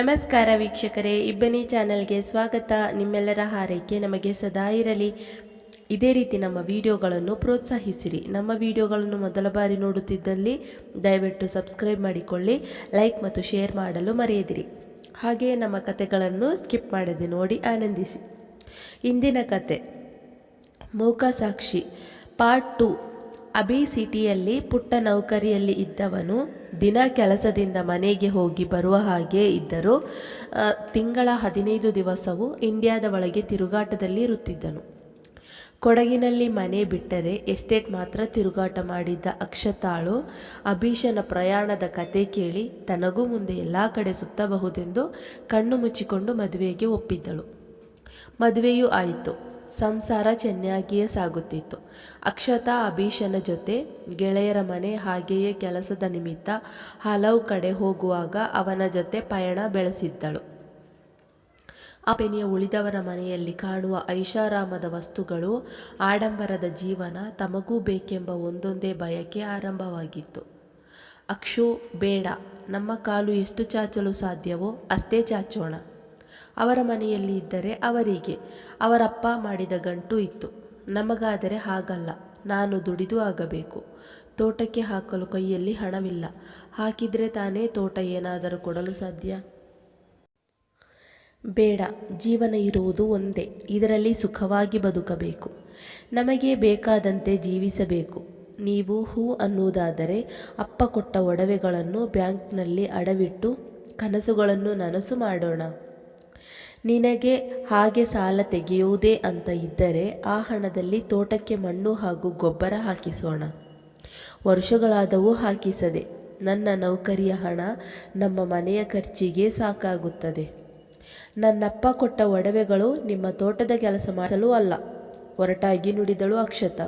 ನಮಸ್ಕಾರ ವೀಕ್ಷಕರೇ, ಇಬ್ಬನಿ ಚಾನೆಲ್ಗೆ ಸ್ವಾಗತ. ನಿಮ್ಮೆಲ್ಲರ ಹಾರೈಕೆ ನಮಗೆ ಸದಾ ಇರಲಿ. ಇದೇ ರೀತಿ ನಮ್ಮ ವಿಡಿಯೋಗಳನ್ನು ಪ್ರೋತ್ಸಾಹಿಸಿರಿ. ನಮ್ಮ ವಿಡಿಯೋಗಳನ್ನು ಮೊದಲ ಬಾರಿ ನೋಡುತ್ತಿದ್ದಲ್ಲಿ ದಯವಿಟ್ಟು ಸಬ್ಸ್ಕ್ರೈಬ್ ಮಾಡಿಕೊಳ್ಳಿ, ಲೈಕ್ ಮತ್ತು ಶೇರ್ ಮಾಡಲು ಮರೆಯದಿರಿ. ಹಾಗೆಯೇ ನಮ್ಮ ಕತೆಗಳನ್ನು ಸ್ಕಿಪ್ ಮಾಡದೆ ನೋಡಿ ಆನಂದಿಸಿ. ಇಂದಿನ ಕತೆ ಮೂಕ ಸಾಕ್ಷಿ ಪಾರ್ಟ್ ಟು. ಅಬಿ ಸಿಟಿಯಲ್ಲಿ ಪುಟ್ಟ ನೌಕರಿಯಲ್ಲಿ ಇದ್ದವನು ದಿನ ಕೆಲಸದಿಂದ ಮನೆಗೆ ಹೋಗಿ ಬರುವ ಹಾಗೆ ಇದ್ದರೂ. ತಿಂಗಳ ಹದಿನೈದು ದಿವಸವು ಇಂಡಿಯಾದ ಒಳಗೆ ತಿರುಗಾಟದಲ್ಲಿ ಇರುತ್ತಿದ್ದನು. ಕೊಡಗಿನಲ್ಲಿ ಮನೆ ಬಿಟ್ಟರೆ ಎಸ್ಟೇಟ್ ಮಾತ್ರ ತಿರುಗಾಟ ಮಾಡಿದ್ದ ಅಕ್ಷತಾಳು ಅಭೀಷನ ಪ್ರಯಾಣದ ಕತೆ ಕೇಳಿ ತನಗೂ ಮುಂದೆ ಎಲ್ಲ ಕಡೆ ಸುತ್ತಬಹುದೆಂದು ಕಣ್ಣು ಮುಚ್ಚಿಕೊಂಡು ಮದುವೆಗೆ ಒಪ್ಪಿದ್ದಳು. ಮದುವೆಯೂ ಆಯಿತು. ಸಂಸಾರ ಚೆನ್ನಾಗಿಯೇ ಸಾಗುತ್ತಿತ್ತು. ಅಕ್ಷತಾ ಅಭೀಷನ ಜೊತೆ ಗೆಳೆಯರ ಮನೆ ಹಾಗೆಯೇ ಕೆಲಸದ ನಿಮಿತ್ತ ಹಲವು ಕಡೆ ಹೋಗುವಾಗ ಅವನ ಜೊತೆ ಪಯಣ ಬೆಳೆಸಿದ್ದಳು. ಅಪೆನಿಯ ಉಳಿದವರ ಮನೆಯಲ್ಲಿ ಕಾಣುವ ಐಷಾರಾಮದ ವಸ್ತುಗಳು ಆಡಂಬರದ ಜೀವನ ತಮಗೂ ಬೇಕೆಂಬ ಒಂದೊಂದೇ ಬಯಕೆ ಆರಂಭವಾಗಿತ್ತು. ಅಕ್ಷು, ಬೇಡ, ನಮ್ಮ ಕಾಲು ಎಷ್ಟು ಚಾಚಲು ಸಾಧ್ಯವೋ ಅಷ್ಟೇ ಚಾಚೋಣ. ಅವರ ಮನೆಯಲ್ಲಿ ಇದ್ದರೆ ಅವರಿಗೆ ಅವರಪ್ಪ ಮಾಡಿದ ಗಂಟು ಇತ್ತು. ನಮಗಾದರೆ ಹಾಗಲ್ಲ, ನಾನು ದುಡಿದು ಆಗಬೇಕು. ತೋಟಕ್ಕೆ ಹಾಕಲು ಕೈಯಲ್ಲಿ ಹಣವಿಲ್ಲ, ಹಾಕಿದರೆ ತಾನೇ ತೋಟ ಏನಾದರೂ ಕೊಡಲು ಸಾಧ್ಯ? ಬೇಡ, ಜೀವನ ಇರುವುದು ಒಂದೇ, ಇದರಲ್ಲಿ ಸುಖವಾಗಿ ಬದುಕಬೇಕು. ನಮಗೆ ಬೇಕಾದಂತೆ ಜೀವಿಸಬೇಕು. ನೀವು ಹೂ ಅನ್ನುವುದಾದರೆ ಅಪ್ಪ ಕೊಟ್ಟ ಒಡವೆಗಳನ್ನು ಬ್ಯಾಂಕ್ನಲ್ಲಿ ಅಡವಿಟ್ಟು ಕನಸುಗಳನ್ನು ನನಸು ಮಾಡೋಣ. ನಿನಗೆ ಹಾಗೆ ಸಾಲ ತೆಗೆಯುವುದೇ ಅಂತ ಇದ್ದರೆ ಆ ಹಣದಲ್ಲಿ ತೋಟಕ್ಕೆ ಮಣ್ಣು ಹಾಗೂ ಗೊಬ್ಬರ ಹಾಕಿಸೋಣ. ವರ್ಷಗಳಾದವೂ ಹಾಕಿಸದೆ ನನ್ನ ನೌಕರಿಯ ಹಣ ನಮ್ಮ ಮನೆಯ ಖರ್ಚಿಗೆ ಸಾಕಾಗುತ್ತದೆ. ನನ್ನಪ್ಪ ಕೊಟ್ಟ ಒಡವೆಗಳು ನಿಮ್ಮ ತೋಟದ ಕೆಲಸ ಮಾಡಲು ಅಲ್ಲ ಹೊರಟಾಗಿ ನುಡಿದಳು ಅಕ್ಷತ.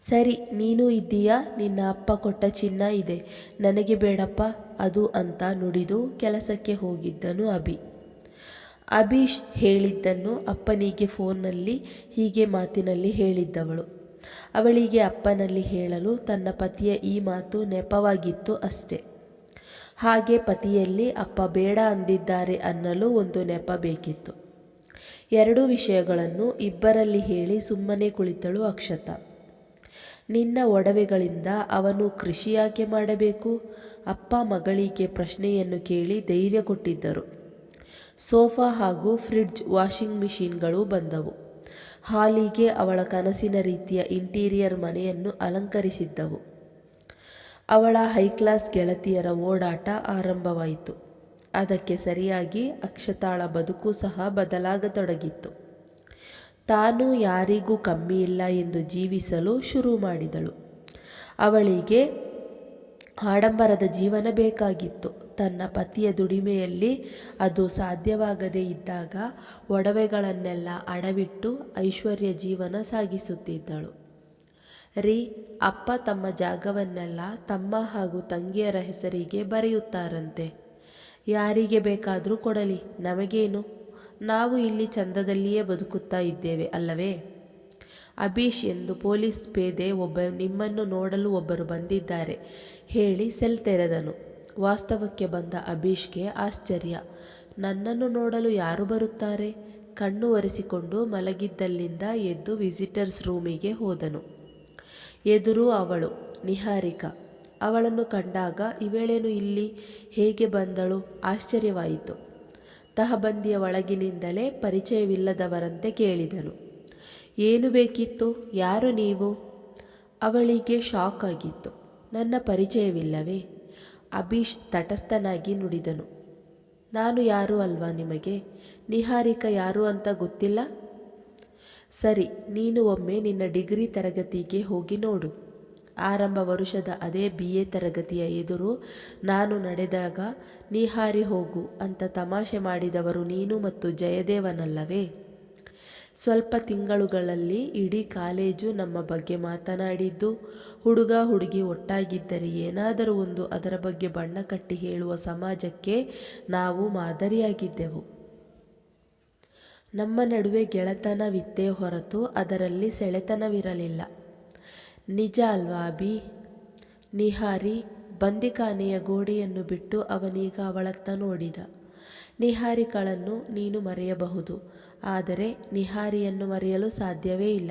ಸರಿ, ನೀನು ಇದ್ದೀಯಾ? ನಿನ್ನ ಅಪ್ಪ ಕೊಟ್ಟ ಚಿನ್ನ ಇದೆ. ನನಗೆ ಬೇಡಪ್ಪ, ಅದು ಅಂತ ನುಡಿದು ಕೆಲಸಕ್ಕೆ ಹೋಗಿದ್ದನು ಅಭಿ. ಅಭೀಶ್ ಹೇಳಿದ್ದನ್ನು ಅಪ್ಪನಿಗೆ ಫೋನ್ನಲ್ಲಿ, ಹೀಗೆ ಮಾತಿನಲ್ಲಿ ಹೇಳಿದ್ದವಳು. ಅವಳಿಗೆ ಅಪ್ಪನಲ್ಲಿ ಹೇಳಲು ತನ್ನ ಪತಿಯ ಈ ಮಾತು ನೆಪವಾಗಿತ್ತು ಅಷ್ಟೆ. ಹಾಗೆ ಪತಿಯಲ್ಲಿ ಅಪ್ಪ ಬೇಡ ಅಂದಿದ್ದಾರೆ ಅನ್ನಲು ಒಂದು ನೆಪ ಬೇಕಿತ್ತು. ಎರಡೂ ವಿಷಯಗಳನ್ನು ಇಬ್ಬರಲ್ಲಿ ಹೇಳಿ ಸುಮ್ಮನೆ ಕುಳಿತಳು ಅಕ್ಷತ. ನಿನ್ನ ಒಡವೆಗಳಿಂದ ಅವನು ಕೃಷಿ ಯಾಕೆ ಮಾಡಬೇಕು? ಅಪ್ಪ ಮಗಳಿಗೆ ಪ್ರಶ್ನೆಯನ್ನು ಕೇಳಿ ಧೈರ್ಯ ಕೊಟ್ಟಿದ್ದರು. ಸೋಫಾ ಹಾಗೂ ಫ್ರಿಡ್ಜ್ ವಾಷಿಂಗ್ ಮಿಷಿನ್ಗಳು ಬಂದವು. ಹಾಲಿಗೆ ಅವಳ ಕನಸಿನ ರೀತಿಯ ಇಂಟೀರಿಯರ್ ಮನೆಯನ್ನು ಅಲಂಕರಿಸಿದ್ದವು. ಅವಳ ಹೈಕ್ಲಾಸ್ ಗೆಳತಿಯರ ಓಡಾಟ ಆರಂಭವಾಯಿತು. ಅದಕ್ಕೆ ಸರಿಯಾಗಿ ಅಕ್ಷತಾಳ ಬದುಕು ಸಹ ಬದಲಾಗತೊಡಗಿತ್ತು. ತಾನು ಯಾರಿಗೂ ಕಮ್ಮಿ ಇಲ್ಲ ಎಂದು ಜೀವಿಸಲು ಶುರು ಮಾಡಿದಳು. ಅವಳಿಗೆ ಆಡಂಬರದ ಜೀವನ ಬೇಕಾಗಿತ್ತು. ತನ್ನ ಪತಿಯ ದುಡಿಮೆಯಲ್ಲಿ ಅದು ಸಾಧ್ಯವಾಗದೇ ಇದ್ದಾಗ ಒಡವೆಗಳನ್ನೆಲ್ಲ ಅಡವಿಟ್ಟು ಐಶ್ವರ್ಯ ಜೀವನ ಸಾಗಿಸುತ್ತಿದ್ದಳು. ರೀ, ಅಪ್ಪ ತಮ್ಮ ಜಾಗವನ್ನೆಲ್ಲ ತಮ್ಮ ಹಾಗೂ ತಂಗಿಯರ ಹೆಸರಿಗೆ ಬರೆಯುತ್ತಾರಂತೆ. ಯಾರಿಗೆ ಬೇಕಾದರೂ ಕೊಡಲಿ, ನಮಗೇನು? ನಾವು ಇಲ್ಲಿ ಚಂದದಲ್ಲಿಯೇ ಬದುಕುತ್ತಾ ಇದ್ದೇವೆ ಅಲ್ಲವೇ? ಅಭೀಶ್ ಎಂದು ಪೊಲೀಸ್ ಪೇದೆ ಒಬ್ಬ ನಿಮ್ಮನ್ನು ನೋಡಲು ಒಬ್ಬರು ಬಂದಿದ್ದಾರೆ, ಹೇಳಿ ಸೆಲ್ ತೆರೆದನು. ವಾಸ್ತವಕ್ಕೆ ಬಂದ ಅಭೀಶ್ಗೆ ಆಶ್ಚರ್ಯ. ನನ್ನನ್ನು ನೋಡಲು ಯಾರು ಬರುತ್ತಾರೆ? ಕಣ್ಣು ಒರೆಸಿಕೊಂಡು ಮಲಗಿದ್ದಲ್ಲಿಂದ ಎದ್ದು ವಿಸಿಟರ್ಸ್ ರೂಮಿಗೆ ಹೋದನು. ಎದುರು ಅವಳು, ನಿಹಾರಿಕಾ. ಅವಳನ್ನು ಕಂಡಾಗ, ಇವಳೇನು ಇಲ್ಲಿ? ಹೇಗೆ ಬಂದಳು? ಆಶ್ಚರ್ಯವಾಯಿತು. ತಹಬಂದಿಯ ಒಳಗಿನಿಂದಲೇ ಪರಿಚಯವಿಲ್ಲದವರಂತೆ ಕೇಳಿದನು. ಏನು ಬೇಕಿತ್ತು? ಯಾರು ನೀವು? ಅವಳಿಗೆ ಶಾಕ್ ಆಗಿತ್ತು. ನನ್ನ ಪರಿಚಯವಿಲ್ಲವೇ? ಅಭೀಶ್ ತಟಸ್ಥನಾಗಿ ನುಡಿದನು. ನಾನು ಯಾರು ಅಲ್ವಾ ನಿಮಗೆ? ನಿಹಾರಿಕಾ ಯಾರು ಅಂತ ಗೊತ್ತಿಲ್ಲ? ಸರಿ, ನೀನು ಒಮ್ಮೆ ನಿನ್ನ ಡಿಗ್ರಿ ತರಗತಿಗೆ ಹೋಗಿ ನೋಡು. ಆರಂಭ ವರುಷದ ಅದೇ ಬಿ ಎ ತರಗತಿಯ ಎದುರು ನಾನು ನಡೆದಾಗ, ನೀಹಾರಿ ಹೋಗು ಅಂತ ತಮಾಷೆ ಮಾಡಿದವರು ನೀನು ಮತ್ತು ಜಯದೇವನಲ್ಲವೇ? ಸ್ವಲ್ಪ ತಿಂಗಳುಗಳಲ್ಲಿ ಇಡೀ ಕಾಲೇಜು ನಮ್ಮ ಬಗ್ಗೆ ಮಾತನಾಡಿದ್ದು. ಹುಡುಗ ಹುಡುಗಿ ಒಟ್ಟಾಗಿದ್ದರೆ ಏನಾದರೂ ಒಂದು ಅದರ ಬಗ್ಗೆ ಬಣ್ಣ ಕಟ್ಟಿ ಹೇಳುವ ಸಮಾಜಕ್ಕೆ ನಾವು ಮಾದರಿಯಾಗಿದ್ದೆವು. ನಮ್ಮ ನಡುವೆ ಗೆಳೆತನವಿತ್ತೇ ಹೊರತು ಅದರಲ್ಲಿ ಸೆಳೆತನವಿರಲಿಲ್ಲ. ನಿಜ ಅಲ್ವಾ ಬಿ ನಿಹಾರಿ ಬಂದಿಖಾನೆಯ ಗೋಡೆಯನ್ನು ಬಿಟ್ಟು ಅವನೀಗ ಅವಳತ್ತ ನೋಡಿದ. ನಿಹಾರಿಕಳನ್ನು ನೀನು ಮರೆಯಬಹುದು. ಆದರೆ ನಿಹಾರಿಯನ್ನು ಮರೆಯಲು ಸಾಧ್ಯವೇ ಇಲ್ಲ.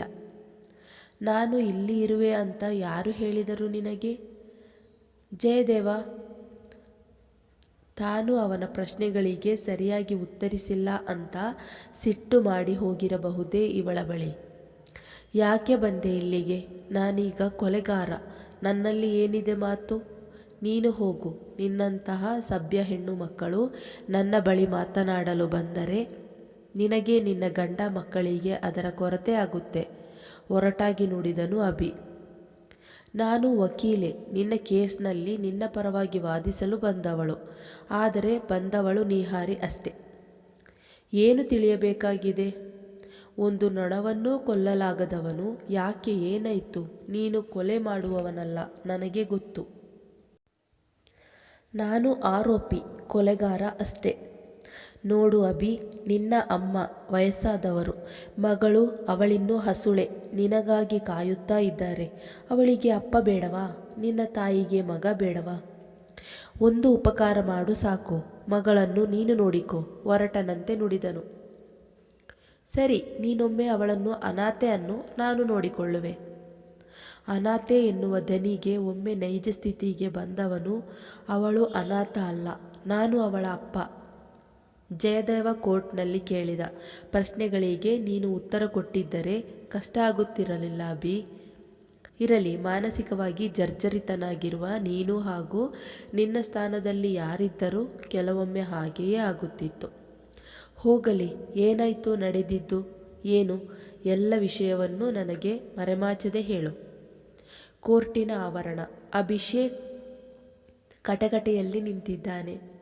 ನಾನು ಇಲ್ಲಿ ಇರುವೆ ಅಂತ ಯಾರು ಹೇಳಿದರು ನಿನಗೆ? ಜಯದೇವ ತಾನು ಅವನ ಪ್ರಶ್ನೆಗಳಿಗೆ ಸರಿಯಾಗಿ ಉತ್ತರಿಸಿಲ್ಲ ಅಂತ ಸಿಟ್ಟು ಮಾಡಿ ಹೋಗಿರಬಹುದೇ ಇವಳ ಬಳಿ? ಯಾಕೆ ಬಂದೆ ಇಲ್ಲಿಗೆ? ನಾನೀಗ ಕೊಲೆಗಾರ, ನನ್ನಲ್ಲಿ ಏನಿದೆ ಮಾತು? ನೀನು ಹೋಗು, ನಿನ್ನಂತಹ ಸಭ್ಯ ಹೆಣ್ಣು ಮಕ್ಕಳು ನನ್ನ ಬಳಿ ಮಾತನಾಡಲು ಬಂದರೆ ನಿನಗೆ ನಿನ್ನ ಗಂಡ ಮಕ್ಕಳಿಗೆ ಅದರ ಕೊರತೆ ಆಗುತ್ತೆ. ಒರಟಾಗಿ ನುಡಿದನು ಅಭಿ ನಾನು ವಕೀಲೆ, ನಿನ್ನ ಕೇಸ್ನಲ್ಲಿ ನಿನ್ನ ಪರವಾಗಿ ವಾದಿಸಲು ಬಂದವಳು, ಆದರೆ ಬಂದವಳು ನಿಹಾರಿ ಅಷ್ಟೆ. ಏನು ತಿಳಿಯಬೇಕಾಗಿದೆ? ಒಂದು ನೊಣವನ್ನೂ ಕೊಲ್ಲಲಾಗದವನು ಯಾಕೆ ಏನಾಯಿತು? ನೀನು ಕೊಲೆ ಮಾಡುವವನಲ್ಲ, ನನಗೆ ಗೊತ್ತು. ನಾನು ಆರೋಪಿ, ಕೊಲೆಗಾರ ಅಷ್ಟೇ. ನೋಡು ಅಭಿ, ನಿನ್ನ ಅಮ್ಮ ವಯಸ್ಸಾದವರು. ಮಗಳು ಅವಳಿನ್ನೂ ಹಸುಳೆ, ನಿನಗಾಗಿ ಕಾಯುತ್ತಾ ಇದ್ದಾರೆ. ಅವಳಿಗೆ ಅಪ್ಪ ಬೇಡವಾ? ನಿನ್ನ ತಾಯಿಗೆ ಮಗ ಬೇಡವಾ? ಒಂದು ಉಪಕಾರ ಮಾಡು ಸಾಕು. ಮಗಳನ್ನು ನೀನು ನೋಡಿಕೋ. ಹೊರಟನಂತೆ ನುಡಿದನು. ಸರಿ, ನೀನೊಮ್ಮೆ ಅವಳನ್ನು ಅನಾಥೆ ಅನ್ನು ನಾನು ನೋಡಿಕೊಳ್ಳುವೆ. ಅನಾಥೆ ಎನ್ನುವ ಧನಿಗೆ ಒಮ್ಮೆ ನೈಜ ಸ್ಥಿತಿಗೆ ಬಂದವನು ಅವಳು ಅನಾಥ ಅಲ್ಲ. ನಾನು ಅವಳ ಅಪ್ಪ. ಜಯದೇವ ಕೋರ್ಟ್ನಲ್ಲಿ ಕೇಳಿದ, ಪ್ರಶ್ನೆಗಳಿಗೆ ನೀನು ಉತ್ತರ ಕೊಟ್ಟಿದ್ದರೆ ಕಷ್ಟ ಆಗುತ್ತಿರಲಿಲ್ಲ ಅಭಿ. ಇರಲಿ, ಮಾನಸಿಕವಾಗಿ ಜರ್ಜರಿತನಾಗಿರುವ ನೀನು ಹಾಗೂ ನಿನ್ನ ಸ್ಥಾನದಲ್ಲಿ ಯಾರಿದ್ದರೂ ಕೆಲವೊಮ್ಮೆ ಹಾಗೆಯೇ ಆಗುತ್ತಿತ್ತು. ಹೋಗಲಿ, ಏನಾಯಿತು ನಡೆದಿದ್ದು? ಏನು? ಎಲ್ಲ ವಿಷಯವನ್ನು ನನಗೆ ಮರೆಮಾಚದೆ ಹೇಳು. ಕೋರ್ಟಿನ ಆವರಣ. ಅಭಿಷೇಕ್ ಕಟಕಟೆಯಲ್ಲಿ ನಿಂತಿದ್ದಾನೆ.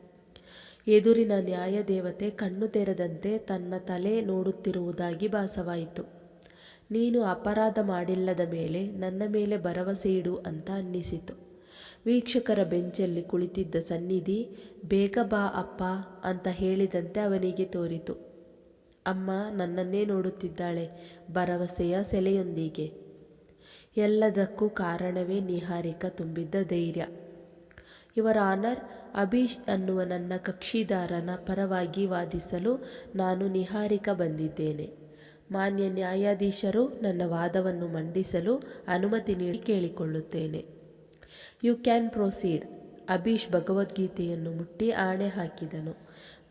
ಎದುರಿನ ನ್ಯಾಯದೇವತೆ ಕಣ್ಣು ತೆರೆದಂತೆ ತನ್ನ ತಲೆ ನೋಡುತ್ತಿರುವುದಾಗಿ ಭಾಸವಾಯಿತು. ನೀನು ಅಪರಾಧ ಮಾಡಿಲ್ಲದ ಮೇಲೆ ನನ್ನ ಮೇಲೆ ಭರವಸೆ ಇಡು ಅಂತ ಅನ್ನಿಸಿತು. ವೀಕ್ಷಕರ ಬೆಂಚಲ್ಲಿ ಕುಳಿತಿದ್ದ ಸನ್ನಿಧಿ, ಬೇಗ ಬಾ ಅಪ್ಪ ಅಂತ ಹೇಳಿದಂತೆ ಅವನಿಗೆ ತೋರಿತು. ಅಮ್ಮ, ನನ್ನನ್ನೇ ನೋಡುತ್ತಿದ್ದಾಳೆ, ಭರವಸೆಯ ಸೆಲೆಯೊಂದಿಗೆ. ಎಲ್ಲದಕ್ಕೂ ಕಾರಣವೇ ನಿಹಾರಿಕ ತುಂಬಿದ್ದ ಧೈರ್ಯ. ಇವರ ಆನರ್ ಅಭೀಶ್ ಅನ್ನುವ ನನ್ನ ಕಕ್ಷಿದಾರನ ಪರವಾಗಿ ವಾದಿಸಲು ನಾನು ನಿಹಾರಿಕ ಬಂದಿದ್ದೇನೆ. ಮಾನ್ಯ ನ್ಯಾಯಾಧೀಶರು ನನ್ನ ವಾದವನ್ನು ಮಂಡಿಸಲು ಅನುಮತಿ ನೀಡಿ ಕೇಳಿಕೊಳ್ಳುತ್ತೇನೆ. ಯು ಕ್ಯಾನ್ ಪ್ರೊಸೀಡ್ ಅಭೀಶ್ ಭಗವದ್ಗೀತೆಯನ್ನು ಮುಟ್ಟಿ ಆಣೆ ಹಾಕಿದನು